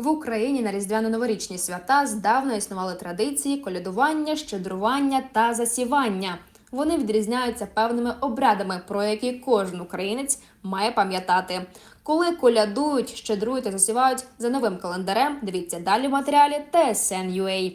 В Україні на різдвяно-новорічні свята здавна існували традиції колядування, щедрування та засівання. Вони відрізняються певними обрядами, про які кожен українець має пам'ятати. Коли колядують, щедрують та засівають за новим календарем, дивіться далі в матеріалі TSN.ua.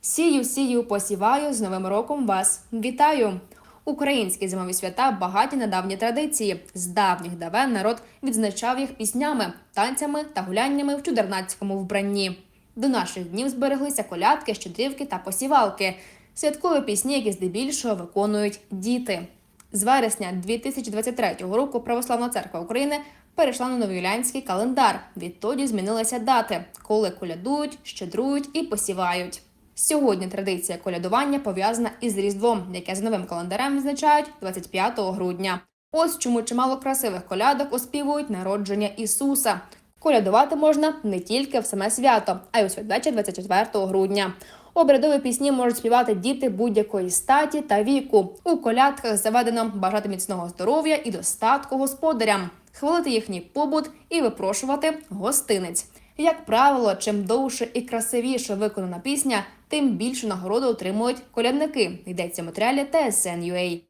Сію, сію, посіваю з Новим роком вас. Вітаю! Українські зимові свята багаті на давні традиції. З давніх давен народ відзначав їх піснями, танцями та гуляннями в чудернацькому вбранні. До наших днів збереглися колядки, щедрівки та посівалки, святкові пісні, які здебільшого виконують діти. З вересня 2023 року Православна церква України перейшла на новоюлянський календар. Відтоді змінилися дати, коли колядують, щедрують і посівають. Сьогодні традиція колядування пов'язана із Різдвом, яке за новим календарем відзначають 25 грудня. Ось чому чимало красивих колядок оспівують народження Ісуса. Колядувати можна не тільки в саме свято, а й у святвечір 24 грудня. Обрядові пісні можуть співати діти будь-якої статі та віку. У колядках заведено бажати міцного здоров'я і достатку господарям, хвалити їхній побут і випрошувати гостинець. Як правило, чим довше і красивіше виконана пісня, тим більшу нагороду отримують колядники. Йдеться в матеріалі TSN.ua.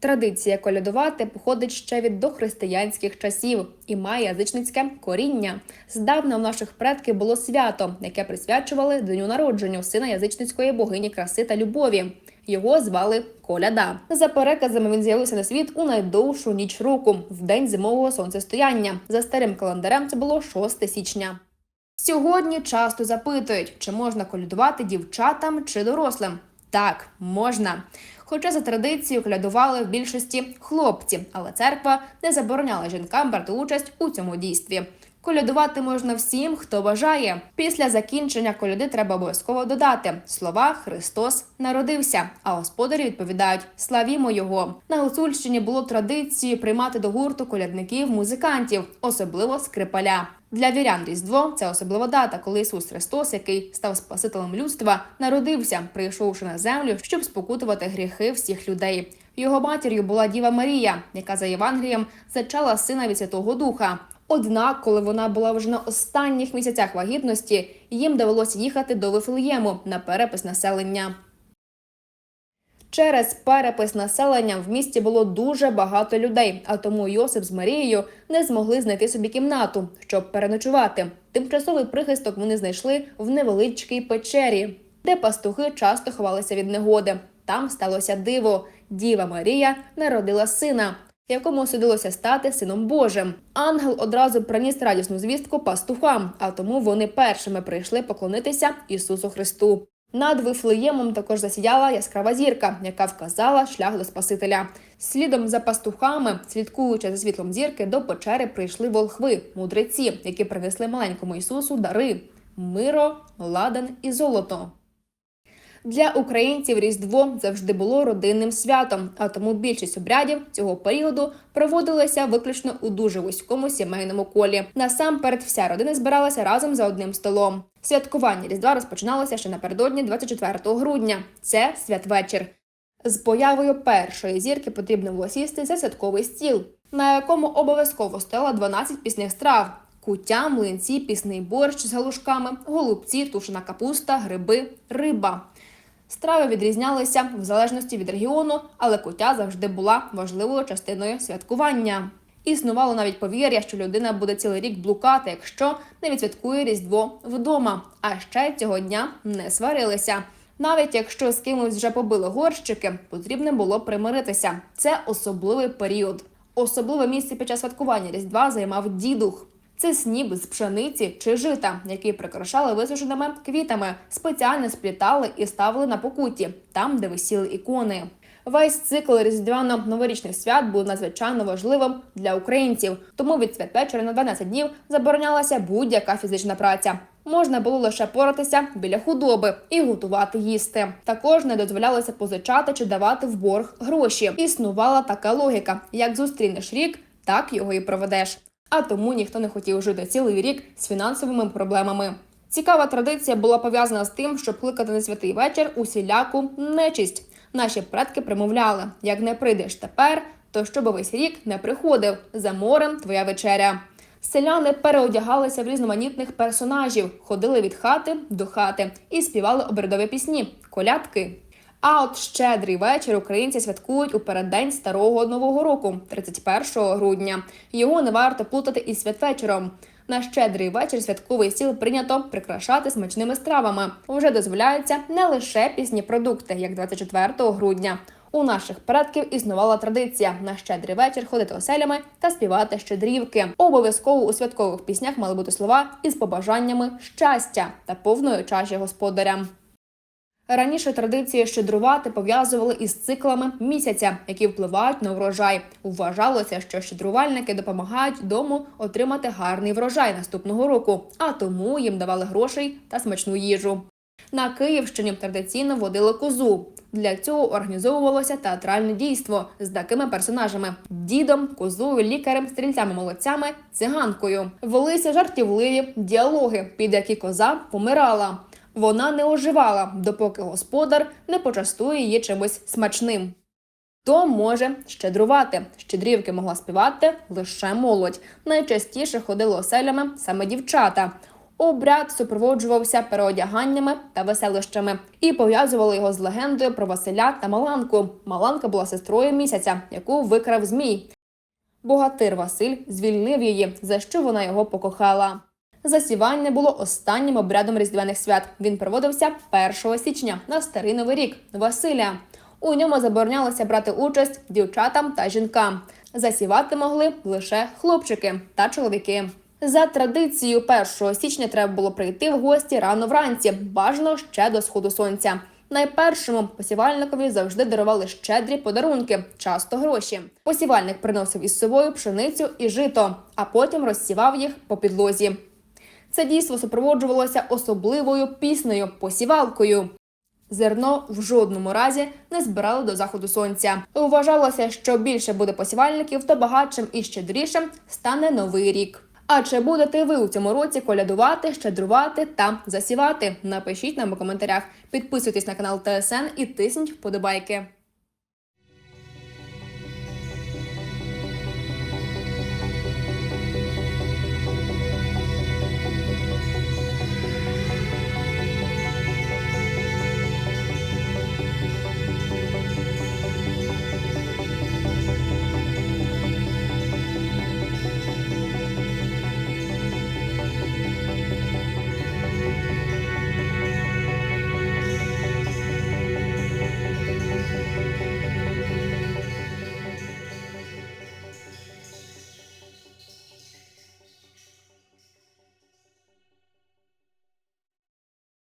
Традиція колядувати походить ще від дохристиянських часів і має язичницьке коріння. Здавна у наших предків було свято, яке присвячували дню народженню сина язичницької богині краси та любові. Його звали Коляда. За переказами він з'явився на світ у найдовшу ніч року, в день зимового сонцестояння. За старим календарем це було 6 січня. Сьогодні часто запитують, чи можна колядувати дівчатам чи дорослим. Так, можна. Хоча за традицією колядували в більшості хлопці, але церква не забороняла жінкам брати участь у цьому дійстві. Колядувати можна всім, хто бажає. Після закінчення коляди треба обов'язково додати слова Христос народився. А господарі відповідають Славімо Його. На Гуцульщині було традицією приймати до гурту колядників, музикантів, особливо скрипаля. Для вірян Різдво це особлива дата, коли Ісус Христос, який став Спасителем людства, народився, прийшовши на землю, щоб спокутувати гріхи всіх людей. Його матір'ю була Діва Марія, яка за Євангелієм зачала сина від Святого Духа. Однак, коли вона була вже на останніх місяцях вагітності, їм довелося їхати до Вифлеєму на перепис населення. Через перепис населення в місті було дуже багато людей, а тому Йосип з Марією не змогли знайти собі кімнату, щоб переночувати. Тимчасовий прихисток вони знайшли в невеличкій печері, де пастухи часто ховалися від негоди. Там сталося диво. Діва Марія народила сина, якому судилося стати сином Божим. Ангел одразу приніс радісну звістку пастухам, а тому вони першими прийшли поклонитися Ісусу Христу. Над Вифлеємом також засіяла яскрава зірка, яка вказала шлях до Спасителя. Слідом за пастухами, слідкуючи за світлом зірки, до печери прийшли волхви, мудреці, які принесли маленькому Ісусу дари миро, ладан і золото. Для українців Різдво завжди було родинним святом, а тому більшість обрядів цього періоду проводилися виключно у дуже вузькому сімейному колі. Насамперед, вся родина збиралася разом за одним столом. Святкування Різдва розпочиналося ще напередодні 24 грудня. Це святвечір. З появою першої зірки потрібно було сісти за святковий стіл, на якому обов'язково стояло 12 пісних страв: куття, млинці, пісний борщ з галушками, голубці, тушена капуста, гриби, риба. Страви відрізнялися в залежності від регіону, але куття завжди була важливою частиною святкування. Існувало навіть повір'я, що людина буде цілий рік блукати, якщо не відсвяткує Різдво вдома. А ще цього дня не сварилися. Навіть якщо з кимось вже побили горщики, потрібно було примиритися. Це особливий період. Особливе місце під час святкування Різдва займав дідух. Це сніп з пшениці чи жита, які прикрашали висушеними квітами, спеціально сплітали і ставили на покуті, там, де висіли ікони. Весь цикл різдвяно-новорічних свят був надзвичайно важливим для українців, тому від святвечора на 12 днів заборонялася будь-яка фізична праця. Можна було лише поратися біля худоби і готувати їсти. Також не дозволялося позичати чи давати в борг гроші. Існувала така логіка: як зустрінеш рік, так його і проведеш а тому ніхто не хотів жити цілий рік з фінансовими проблемами. Цікава традиція була пов'язана з тим, щоб кликати на святий вечір усіляку нечисть. Наші предки примовляли: як не прийдеш тепер, то щоб весь рік не приходив за морем твоя вечеря. Селяни переодягалися в різноманітних персонажів, ходили від хати до хати і співали обрядові пісні, колядки. А от щедрий вечір українці святкують у переддень старого нового року, 31 грудня. Його не варто плутати із святвечором. На щедрий вечір святковий стіл прийнято прикрашати смачними стравами. Вже дозволяються не лише пісні продукти, як 24 грудня. У наших предків існувала традиція на щедрий вечір ходити оселями та співати щедрівки. Обов'язково у святкових піснях мали бути слова із побажаннями щастя та повної чаші господаря. Раніше традиції щедрувати пов'язували із циклами місяця, які впливають на врожай. Вважалося, що щедрувальники допомагають дому отримати гарний врожай наступного року, а тому їм давали грошей та смачну їжу. На Київщині традиційно водили козу. Для цього організовувалося театральне дійство з такими персонажами: дідом, козою, лікарем, стрільцями молодцями, циганкою. Велися жартівливі діалоги, під які коза помирала. Вона не оживала, допоки господар не почастує її чимось смачним. Хто може щедрувати? Щедрівки могла співати лише молодь. Найчастіше ходили оселями саме дівчата. Обряд супроводжувався переодяганнями та веселищами і пов'язували його з легендою про Василя та Маланку. Маланка була сестрою місяця, яку викрав змій. Богатир Василь звільнив її, за що вона його покохала. Засівання було останнім обрядом різдвяних свят. Він проводився 1 січня на старий новий рік Василя. У ньому заборонялося брати участь дівчатам та жінкам. Засівати могли лише хлопчики та чоловіки. За традицією 1 січня треба було прийти в гості рано вранці, бажано ще до сходу сонця. Найпершому посівальникові завжди дарували щедрі подарунки, часто гроші. Посівальник приносив із собою пшеницю і жито, а потім розсівав їх по підлозі. Це дійство супроводжувалося особливою піснею посівалкою. Зерно в жодному разі не збирали до заходу сонця. Вважалося, що більше буде посівальників, то багатшим і щедрішим стане новий рік. А чи будете ви у цьому році колядувати, щедрувати та засівати? Напишіть нам у коментарях. Підписуйтесь на канал ТСН і тисніть вподобайки.